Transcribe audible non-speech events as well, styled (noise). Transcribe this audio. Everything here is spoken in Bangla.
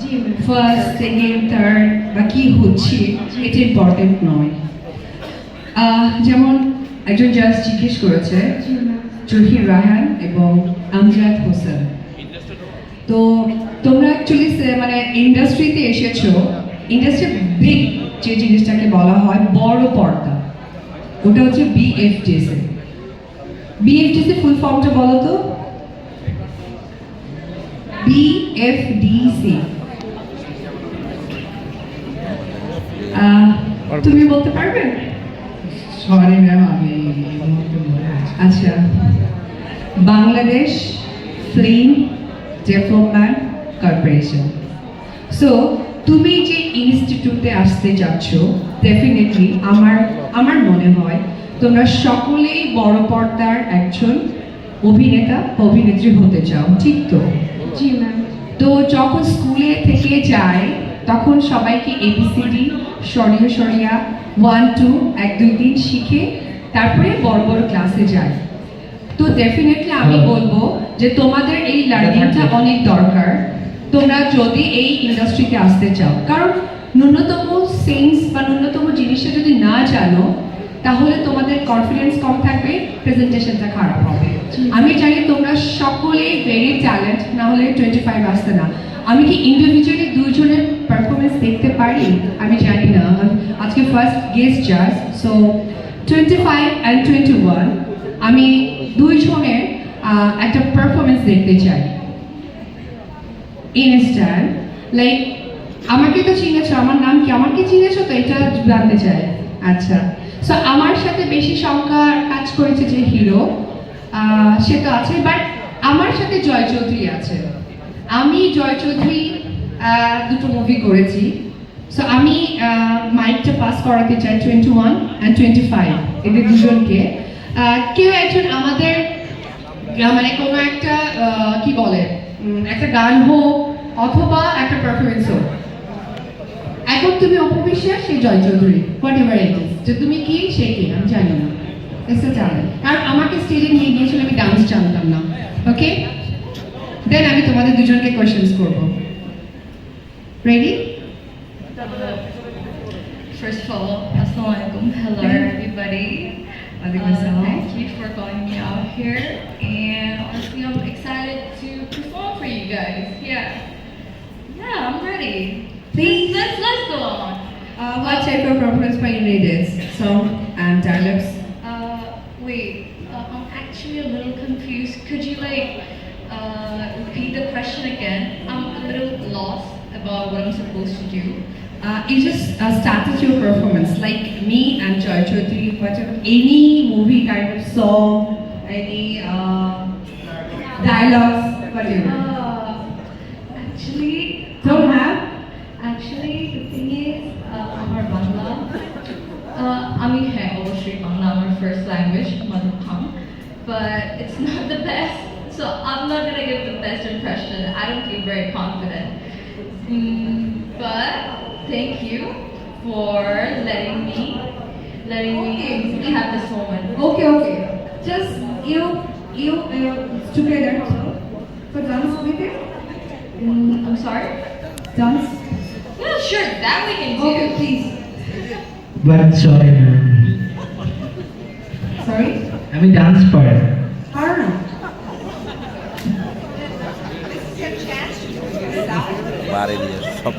জি ফার্স্ট সেকেন্ড বা কি হচ্ছে, এটা ইম্পর্টেন্ট নয়। যেমন একজন জাজ জিজ্ঞেস করেছে, জহির রায়হান এবং আমজাদ হোসেন। তো তোমরা অ্যাকচুয়ালি মানে ইন্ডাস্ট্রিতে এসেছ ইন্ডাস্ট্রি বিগ যে জিনিসটাকে বলা হয়, বড় পর্দা। ওটা হচ্ছে বিএফডিসি বিএফডিসি ফুল ফর্মটা বলো তো। বিএফডিসি তুমি বলতে পারবে? সরি ম্যাম আমি আচ্ছা। Bangladesh film development corporation. So তুমি যে ইনস্টিটিউটে আসতে যাচ্ছ ডেফিনেটলি আমার আমার মনে হয় তোমরা সকলেই বড় পর্দার একজন অভিনেতা অভিনেত্রী হতে চাও ঠিক তো? জি ম্যাম তো যখন স্কুলে থেকে যায় তখন সবাইকে এবিসিডি সরিয়া সরিয়া ওয়ান টু এক দুই দিন শিখে তারপরে বড় বড় ক্লাসে যায়। তো ডেফিনেটলি আমি বলব যে তোমাদের এই লার্নিংটা অনেক দরকার। তোমরা যদি এই ইন্ডাস্ট্রিতে আসতে চাও কারণ ন্যূনতম সেন্স বা ন্যূনতম জিনিসটা যদি না জানো তাহলে তোমাদের কনফিডেন্স কম থাকবে প্রেজেন্টেশনটা খারাপ হবে। আমি জানি তোমরা সকলেই ভেরি ট্যালেন্ট না হলে টোয়েন্টি ফাইভ আসতে না। আমি কি ইন্ডিভিজুয়ালি দুজনের পারফরমেন্স দেখতে পারি? আমি জানি না। আজকে ফার্স্ট গেস্ট জাজ so twenty five and twenty one আমি দুইজনের একটা পারফরমেন্স দেখতে চাই। ইনস্ট্যান্ট লাইক আমাকে তো চিনেছো, আমার নাম কি আমাকে চিনেছো? তো এটা জানতে চাই। আচ্ছা। সো আমার সাথে বেশি সংখ্যা কাজ করেছে যে হিরো সে তো আছে বাট আমার সাথে জয় চৌধুরী আছে। আমি জয় চৌধুরী দুটো মুভি করেছি। সো আমি মাইকটা পাস করাতে চাই twenty one and twenty five এদের দুজনকে। কেউ একজন আমাদের মানে কোনো একটা কি বলে একটা গান হোক অথবা একটা পারফরমেন্স তুমি অপবিশ্বাস সে Joy Chowdhury whatever it is যে তুমি কি সে কি আমি জানি না এসে জানেন কারণ আমাকে স্টেজে নিয়ে গিয়েছিল আমি ডান্স জানতাম না ওকে দেন আমি তোমাদের দুজনকে কোয়েশ্চেন্স করব ready First of all, Assalamualaikum. Hello, everybody. Uh, thank you for calling me out here. And honestly, I'm excited to perform for you guys. Yeah. Yeah, I'm ready. Please. Let's, let's go on. Uh, what type of performance by you need is song and dialogues Uh, wait, uh, I'm actually a little confused. Could you, like, uh, repeat the question again? I'm a little lost about what I'm supposed to do. Uh, you just uh, started your performance like me and Joy Chaudhary, whatever, any movie kind of song, any uh, dialogues, whatever. Uh, actually, Don't but it's (laughs) not the best. So I'm not gonna give the best impression. I don't feel very confident. Mm, but thank you for letting me letting okay. me have this moment. Okay, okay. Just you you two together. For dance with it? Mm, I'm sorry. Dance. Yeah, sure. That we can do. Okay, please. But sorry. আমি ডান্স পারি পারো না বাড়ি দিয়ে সব